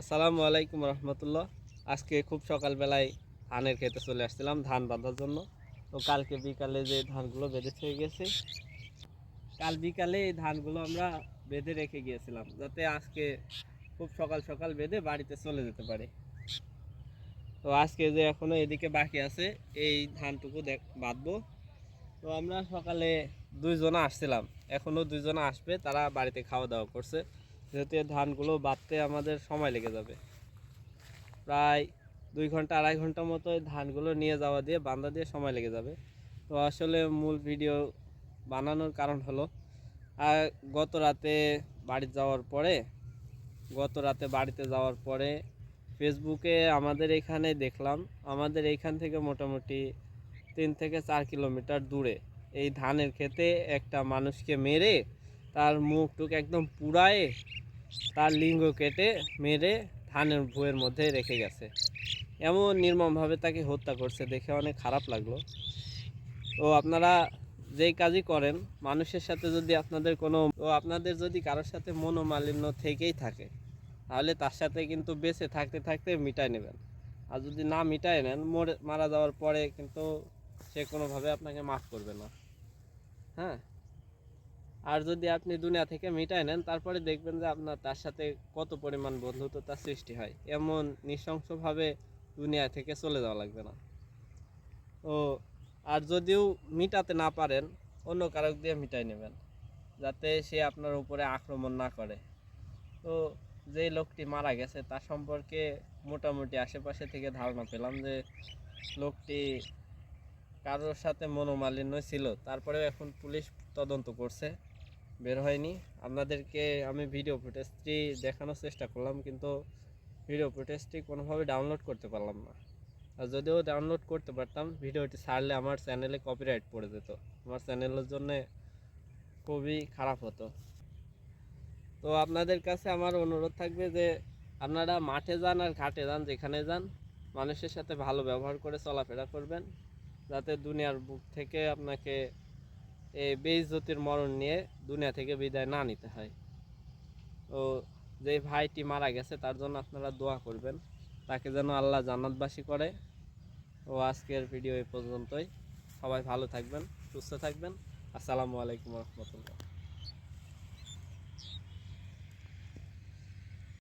আসসালামু আলাইকুম রহমতুল্লাহ। আজকে খুব সকালবেলায় ধানের খেতে চলে আসছিলাম ধান বাঁধার জন্য। তো কালকে বিকালে যে ধানগুলো বেঁধে হয়ে গেছে, কাল বিকালে এই ধানগুলো আমরা বেঁধে রেখে গিয়েছিলাম, যাতে আজকে খুব সকাল সকাল বেঁধে বাড়িতে চলে যেতে পারে। তো আজকে যে এখনও এদিকে বাকি আছে, এই ধানটুকু দেখ, বাঁধবো। তো আমরা সকালে দুইজনা আসছিলাম, এখনও দুইজনা আসবে, তারা বাড়িতে খাওয়া দাওয়া করছে। যেহেতু ধানগুলো বাঁধতে আমাদের সময় লেগে যাবে। প্রায় দুই ঘণ্টা, আড়াই ঘণ্টা মতো ধানগুলো নিয়ে যাওয়া দিয়ে বান্ধা দিয়ে সময় লেগে যাবে। তো আসলে মূল ভিডিও বানানোর কারণ হলো আর গত রাতে বাড়ি যাওয়ার পরে, গত রাতে বাড়িতে যাওয়ার পরে ফেসবুকে আমাদের এখানে দেখলাম, আমাদের এইখান থেকে মোটামুটি তিন থেকে চার কিলোমিটার দূরে এই ধানের ক্ষেতে একটা মানুষকে মেরে তার মুখ টুক একদম পুড়ায়ে তার লিঙ্গ কেটে, মেরে ধানের ভুঁয়ের মধ্যে রেখে গেছে। এমন নির্মমভাবে তাকে হত্যা করছে দেখে অনেক খারাপ লাগল। তো আপনারা যেই কাজই করেন, মানুষের সাথে যদি আপনাদের কোনো তো আপনাদের যদি কারোর সাথে মনোমালিন্য থেকেই থাকে, তাহলে তার সাথে কিন্তু বেঁচে থাকতে থাকতে মিটাই নেবেন। আর যদি না মিটাই নেন, মরে, মারা যাওয়ার পরে কিন্তু সে কোনোভাবে আপনাকে মাফ করবে না। হ্যাঁ? আর যদি আপনি দুনিয়া থেকে মিটাই নেন, তারপরে দেখবেন যে আপনার তার সাথে কত পরিমাণ বন্ধুত্বতার সৃষ্টি হয়। এমন নৃশংসভাবে দুনিয়া থেকে চলে যাওয়া লাগবে না। ও, আর যদিও মিটাতে না পারেন, অন্য কারক দিয়ে মিটাই নেবেন, যাতে সে আপনার উপরে আক্রমণ না করে। তো যেই লোকটি মারা গেছে, তার সম্পর্কে মোটামুটি আশেপাশে থেকে ধারণা পেলাম যে লোকটি কারোর সাথে মনোমালিন্য ছিল। তারপরেও এখন পুলিশ তদন্ত করছে। বের হয়নি। আপনাদেরকে আমি ভিডিও ফুটেজটি দেখানোর চেষ্টা করলাম, কিন্তু ভিডিও ফুটেজটি কোনোভাবে ডাউনলোড করতে পারলাম না। আর যদিও ডাউনলোড করতে পারতাম ভিডিওটি ছাড়লে আমার চ্যানেলে কপিরাইট পড়ে যেত। আমার চ্যানেলের জন্য খুবই খারাপ হতো। তো আপনাদের কাছে আমার অনুরোধ থাকবে যে, আপনারা মাঠে যান আর ঘাটে যান, যেখানে যান, মানুষের সাথে ভালো ব্যবহার করে চলাফেরা করবেন, যাতে দুনিয়ার বুক থেকে আপনাকে এই বেইজ্জতির মরণ নিয়ে দুনিয়া থেকে বিদায় না নিতে হয়। তো যে ভাইটি মারা গেছে, তার জন্য আপনারা দোয়া করবেন। তাকে যেন আল্লাহ জান্নাতবাসী করে। ও আজকের ভিডিও এই পর্যন্তই। সবাই ভালো থাকবেন, সুস্থ থাকবেন। আসসালামু আলাইকুম রহমতুল্লাহ।